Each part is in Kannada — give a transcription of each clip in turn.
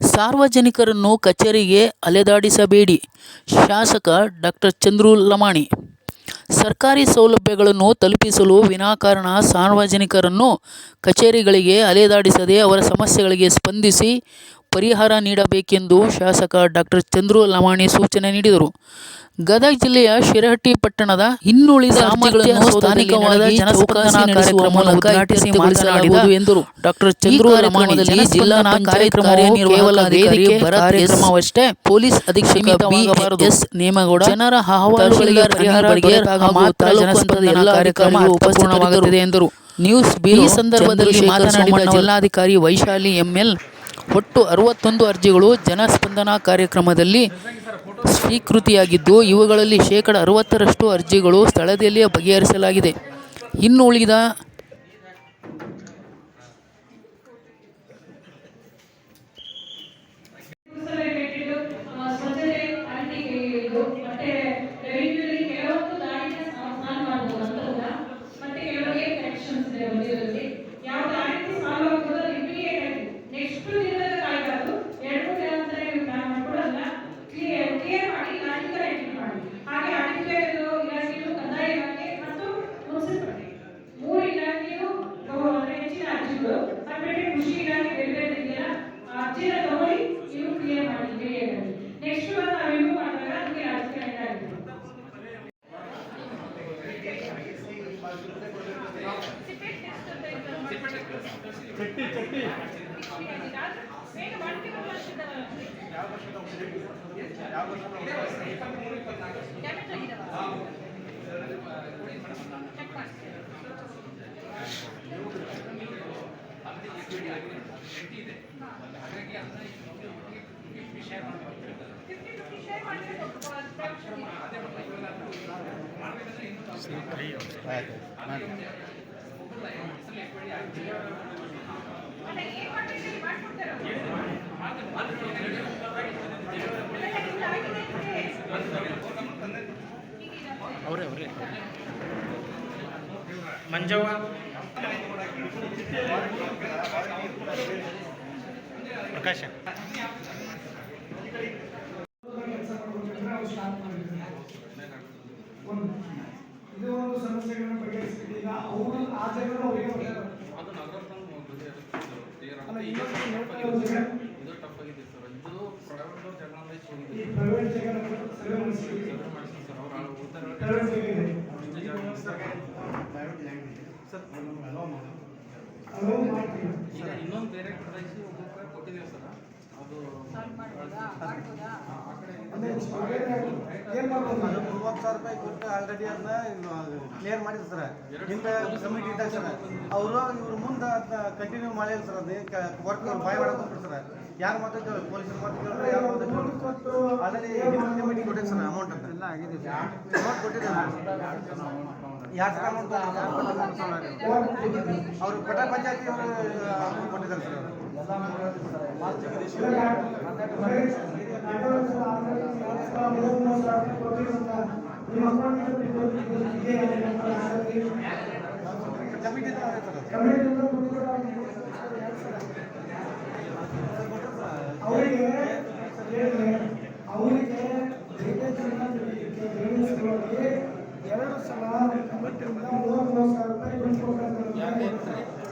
ಸಾರ್ವಜನಿಕರನ್ನು ಕಚೇರಿಗೆ ಅಲೆದಾಡಿಸಬೇಡಿ. ಶಾಸಕ ಡಾಕ್ಟರ್ ಚಂದ್ರು ಲಮಾಣಿ. ಸರ್ಕಾರಿ ಸೌಲಭ್ಯಗಳನ್ನು ತಲುಪಿಸಲು ವಿನಾಕಾರಣ ಸಾರ್ವಜನಿಕರನ್ನು ಕಚೇರಿಗಳಿಗೆ ಅಲೆದಾಡಿಸದೆ ಅವರ ಸಮಸ್ಯೆಗಳಿಗೆ ಸ್ಪಂದಿಸಿ ಪರಿಹಾರ ನೀಡಬೇಕೆಂದು ಶಾಸಕ ಡಾಕ್ಟರ್ ಚಂದ್ರು ಲಮಾಣಿ ಸೂಚನೆ ನೀಡಿದರು. ಗದಗ ಜಿಲ್ಲೆಯ ಶಿರಹಟ್ಟಿ ಪಟ್ಟಣದ ಇನ್ನುಳಿದ ಎಂದರು. ಡಾಕ್ಟರ್ ಚಂದ್ರು ಲಮಾಣಿ ಜಿಲ್ಲಾ ಕಾರ್ಯಕ್ರಮವಷ್ಟೇ ಪೊಲೀಸ್ ಅಧೀಕ್ಷಕ ಎಸ್ ನೇಮಗೌಡ ಜನರ ಅಹವಾಲುಗಳಿಗೆ ಎಲ್ಲ ಉಪಪೂರ್ಣವಾಗಲಿದೆ ಎಂದರು ನ್ಯೂಸ್ ಬಿ ಈ ಸಂದರ್ಭದಲ್ಲಿ ಮಾತನಾಡಿದ ಜಿಲ್ಲಾಧಿಕಾರಿ ವೈಶಾಲಿ ಎಂಎಲ್ ಒಟ್ಟು ಅರವತ್ತೊಂದು ಅರ್ಜಿಗಳು ಜನಸ್ಪಂದನ ಕಾರ್ಯಕ್ರಮದಲ್ಲಿ ಸ್ವೀಕೃತಿಯಾಗಿದ್ದು ಇವುಗಳಲ್ಲಿ ಶೇಕಡ ಅರವತ್ತರಷ್ಟು ಅರ್ಜಿಗಳು ಸ್ಥಳದಲ್ಲಿಯೇ ಬಗೆಹರಿಸಲಾಗಿದೆ. ಇನ್ನು ಉಳಿದ ಆ ಅರ್ಜಿನ ತಗೊಳ್ಳಿ ನೀವು ಕ್ಲಿಯರ್ ಮಾಡಿ ಕ್ಲಿಯರ್ ಆಗಿ ನೆಕ್ಸ್ಟ್ ಒಂದು ನಾವು ರಿವ್ಯೂ ಮಾಡಿದಾಗ ಅದಕ್ಕೆ ರಾಜಕೀಯ ಆಗಿದೆ ಅವರೇ ಅವರೇ. ಮಂಜವ್ವ. ಪ್ರಕಾಶ ಒಂದು ಇದು ಒಂದು ಸಮಸ್ಯೆಗಳನ್ನ ಬಗೆಹರಿಸಿದೆ ಈಗ ಅಲ್ಲ ಇನ್ನೊಂದು ಇದು ಟಫ್ ಆಗಿದೆ ಸರ್. ಇದು ಪ್ರೈವೇಟ್ ಈ ಪ್ರೈವೇಟ್ ಸರ್ವೆ ಸರ್. ಅವ್ರು ಉತ್ತರ ಪ್ರೈವೇಟ್ ಜಾಗ ಇದೆ ಸರ್. ಅಲೋ ಮಾಡ್ತೀವಿ. ಈಗ ಇನ್ನೊಂದು ಬೇರೆ ಪ್ರದೇಶ ಒಬ್ಬೊಬ್ಬರ ಕೊಟ್ಟಿದ್ದೀವಿ ಸರ್. ಅದು ಬೇರೆ ಮೂವತ್ತು ಸಾವಿರ ರೂಪಾಯಿ ಕೊಟ್ಟು ಆಲ್ರೆಡಿ ಅದನ್ನ ಕ್ಲಿಯರ್ ಮಾಡಿದ್ರು ಸರ್ ಹಿಂದೆ ಕಮಿಟಿ ಇದ್ದಾಗ ಸರ್ ಅವರು ಇವ್ರು ಮುಂದೆ ಅದನ್ನ ಕಂಟಿನ್ಯೂ ಮಾಡಿಲ್ಲ ಸರ್ ಅದು ವರ್ಕ್ ಬಾಯ್ ಮಾಡಕ್ಕೆ ಸರ್ ಯಾರು ಮಾತು ಕೇಳಿ ಪೊಲೀಸರು ಮಾತು ಕೇಳಿದ್ರೆ ಯಾರು ಕಮಿಟಿ ಕೊಟ್ಟಿದ್ದು ಸರ್ ಅಮೌಂಟ್ ಎಲ್ಲ ಆಗಿದೆ ಅಮೌಂಟ್ ಕೊಟ್ಟಿದ್ದಾರೆ ಯಾರು ಸರ್ ಅಮೌಂಟ್ ಅವರು ಪಟ ಪಂಚಾಯತಿ ಅವರು ಕೊಟ್ಟಿದ್ದಾರೆ ಸರ್ ಅವರು ಕಮಿಟಿ ಸರ್ ಅವರಿಗೆ ಅವರಿಗೆ ಎರಡು ಸಲ ಕಮಿಟಿಯಿಂದ ಮೂರು ಮೂರು ಸಾವಿರ ರೂಪಾಯಿ ದುಡ್ಡು ಕೊಡ್ತಾರೆ.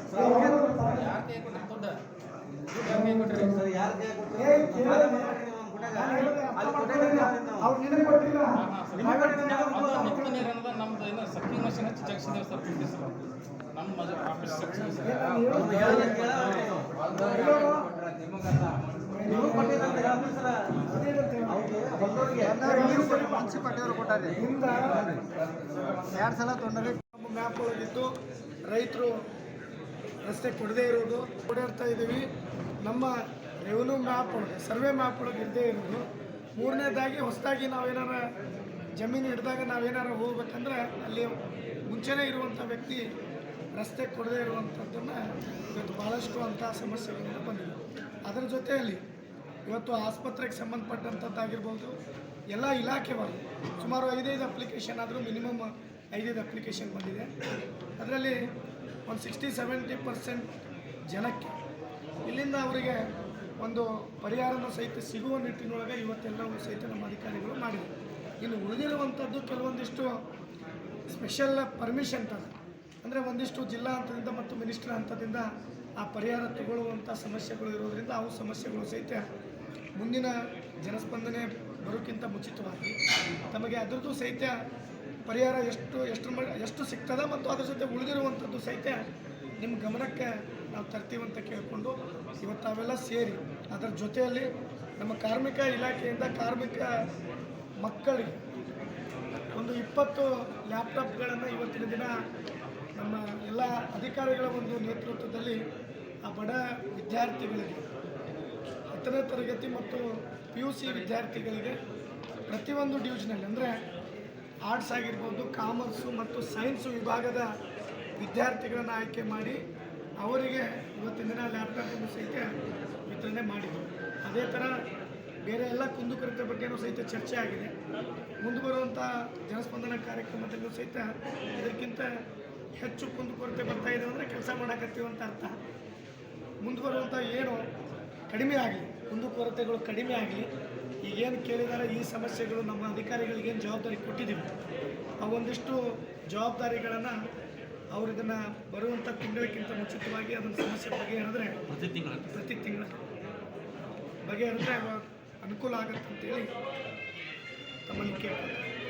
ಸರ್ ಯಾರು ಕೈ ಏ, ಕೇಳಲ್ಲ. ನಾನು ಹೇಳಿದೆ, ಅರ್ಥ ಮಾಡ್ಕೊಳ್ಳಿ. ಅವ್ರು ನಿನಗೆ ಕೊಟ್ಟಿಲ್ಲ ನಿಮಗೆ ಕೊಟ್ಟಿದ್ದು ನಾವು ನಿತ್ಯ ನೀರು ಅನ್ನೋದು ನಮ್ದು ಏನು ಸಕ್ಕಿಂಗ್ ಮಷಿನ್ ಹಚ್ಚಿ ಜಗ್ಸಿದೇವೆ ಸರ್ ಫಿಫ್ಟಿ ಸರ್ ನಮ್ಮ ಮಜ ಆಫೀಸ್ ಸೆಕ್ಷನ್ ಸರ್ ನೀವು ಕೊಟ್ಟಿರಂತ ಹೇಳ್ತೀವಿ ಸರ್ ಮುನ್ಸಿಪಾಲ್ಟಿಯವರು ಕೊಟ್ಟಾರೆ ಹಿಂದ ಎರಡು ಸಲ ತೊಂದರೆ ಮ್ಯಾಪ್ ಒಳಗಿದ್ದು ರೈತರು ರಸ್ತೆ ಕೊಡದೇ ಇರೋದು ಓಡಾಡ್ತಾ ಇದ್ದೀವಿ ನಮ್ಮ ರೆವೆನ್ಯೂ ಮ್ಯಾಪ್ ಸರ್ವೆ ಮ್ಯಾಪ್ ಒಳಗೆ ಇರದೇ ಇರೋದು. ಮೂರನೇದಾಗಿ ಹೊಸದಾಗಿ ನಾವೇನಾರ ಜಮೀನು ಹಿಡಿದಾಗ ನಾವೇನಾರ ಹೋಗ್ಬೇಕಂದ್ರೆ ಅಲ್ಲಿ ಮುಂಚೆನೇ ಇರುವಂಥ ವ್ಯಕ್ತಿ ರಸ್ತೆ ಕೊಡದೇ ಇರುವಂಥದ್ದನ್ನ ಇವತ್ತು ಭಾಳಷ್ಟು ಅಂಥ ಸಮಸ್ಯೆಗಳಿಂದ ಬಂದಿದೆ. ಅದರ ಜೊತೆಯಲ್ಲಿ ಇವತ್ತು ಆಸ್ಪತ್ರೆಗೆ ಸಂಬಂಧಪಟ್ಟಂಥದ್ದಾಗಿರ್ಬೋದು, ಎಲ್ಲ ಇಲಾಖೆಗಳು ಸುಮಾರು ಐದೈದು ಅಪ್ಲಿಕೇಶನ್ ಆದರೂ ಮಿನಿಮಮ್ ಐದೈದು ಅಪ್ಲಿಕೇಶನ್ ಬಂದಿದೆ. ಅದರಲ್ಲಿ ಒಂದು ಸಿಕ್ಸ್ಟಿ ಸೆವೆಂಟಿ ಪರ್ಸೆಂಟ್ ಜನಕ್ಕೆ ಇಲ್ಲಿಂದ ಅವರಿಗೆ ಒಂದು ಪರಿಹಾರನ ಸಹಿತ ಸಿಗುವ ನಿಟ್ಟಿನೊಳಗೆ ಇವತ್ತೆಲ್ಲವೂ ಸಹಿತ ನಮ್ಮ ಅಧಿಕಾರಿಗಳು ಮಾಡಿದರು ಇನ್ನು ಉಳಿದಿರುವಂಥದ್ದು ಕೆಲವೊಂದಿಷ್ಟು ಸ್ಪೆಷಲ್ ಪರ್ಮಿಷನ್ ತಂದು ಅಂದರೆ ಒಂದಿಷ್ಟು ಜಿಲ್ಲಾ ಹಂತದಿಂದ ಮತ್ತು ಮಿನಿಸ್ಟರ್ ಹಂತದಿಂದ ಆ ಪರಿಹಾರ ತಗೊಳ್ಳುವಂಥ ಸಮಸ್ಯೆಗಳು ಇರೋದರಿಂದ ಅವು ಸಮಸ್ಯೆಗಳು ಸಹಿತ ಮುಂದಿನ ಜನಸ್ಪಂದನೆ ಬರೋಕ್ಕಿಂತ ಮುಂಚಿತವಾಗಿ ತಮಗೆ ಅದರದ್ದು ಸಹಿತ ಪರಿಹಾರ ಎಷ್ಟು ಎಷ್ಟು ಎಷ್ಟು ಸಿಗ್ತದೆ ಮತ್ತು ಅದ್ರ ಜೊತೆ ಉಳಿದಿರುವಂಥದ್ದು ಸಹಿತ ನಿಮ್ಮ ಗಮನಕ್ಕೆ ನಾವು ಅಂತ ಕೇಳಿಕೊಂಡು ಇವತ್ತು ಅವೆಲ್ಲ ಸೇರಿ ಅದರ ಜೊತೆಯಲ್ಲಿ ನಮ್ಮ ಕಾರ್ಮಿಕ ಇಲಾಖೆಯಿಂದ ಕಾರ್ಮಿಕ ಮಕ್ಕಳಿಗೆ ಒಂದು ಇಪ್ಪತ್ತು ಲ್ಯಾಪ್ಟಾಪ್ಗಳನ್ನು ಇವತ್ತಿನ ದಿನ ನಮ್ಮ ಎಲ್ಲ ಅಧಿಕಾರಿಗಳ ಒಂದು ನೇತೃತ್ವದಲ್ಲಿ ಆ ಬಡ ವಿದ್ಯಾರ್ಥಿಗಳಿಗೆ, ಹತ್ತನೇ ತರಗತಿ ಮತ್ತು ಪಿ ಯು ಸಿ ವಿದ್ಯಾರ್ಥಿಗಳಿಗೆ ಪ್ರತಿಯೊಂದು ಡಿವಿಷನಲ್ಲಿ, ಅಂದರೆ ಆರ್ಟ್ಸ್ ಆಗಿರ್ಬೋದು, ಕಾಮರ್ಸು ಮತ್ತು ಸೈನ್ಸು ವಿಭಾಗದ ವಿದ್ಯಾರ್ಥಿಗಳನ್ನು ಆಯ್ಕೆ ಮಾಡಿ ಅವರಿಗೆ ಇವತ್ತಿನ ದಿನ ಲ್ಯಾಪ್ಟಾಪನ್ನು ಸಹಿತ ವಿತರಣೆ ಮಾಡಿದರು. ಅದೇ ಥರ ಬೇರೆ ಎಲ್ಲ ಕುಂದುಕೊರತೆ ಬಗ್ಗೆನೂ ಸಹಿತ ಚರ್ಚೆ ಆಗಿದೆ. ಮುಂದೆ ಬರುವಂಥ ಜನಸ್ಪಂದನ ಕಾರ್ಯಕ್ರಮದಲ್ಲೂ ಸಹಿತ ಇದಕ್ಕಿಂತ ಹೆಚ್ಚು ಕುಂದುಕೊರತೆ ಬರ್ತಾ ಇದೆ ಅಂದರೆ ಕೆಲಸ ಮಾಡಕತ್ತೀವಿ ಅಂತ ಅರ್ಥ. ಮುಂದೆ ಬರುವಂಥ ಏನು ಕಡಿಮೆ ಆಗಲಿ, ಕುಂದುಕೊರತೆಗಳು ಕಡಿಮೆ ಆಗಲಿ, ಈಗೇನು ಕೇಳಿದಾರೆ ಈ ಸಮಸ್ಯೆಗಳು ನಮ್ಮ ಅಧಿಕಾರಿಗಳಿಗೇನು ಜವಾಬ್ದಾರಿ ಕೊಟ್ಟಿದ್ದೀವಿ? ಆ ಒಂದಿಷ್ಟು ಜವಾಬ್ದಾರಿಗಳನ್ನು ಅವ್ರು ಇದನ್ನು ಬರುವಂಥ ತಿಂಗಳಕ್ಕಿಂತ ಮುಂಚಿತವಾಗಿ ಅದನ್ನು ಸಮಸ್ಯೆ ಬಗೆಹರಿದ್ರೆ ಪ್ರತಿ ತಿಂಗಳ. ಪ್ರತಿ ತಿಂಗಳ. ಬಗೆಹರಿದ್ರೆ ಅನುಕೂಲ ಆಗತ್ತೆ ಅಂತೇಳಿ ತಮ್ಮಲ್ಲಿ ಕೇಳ್ಕೊಳ್ತೀನಿ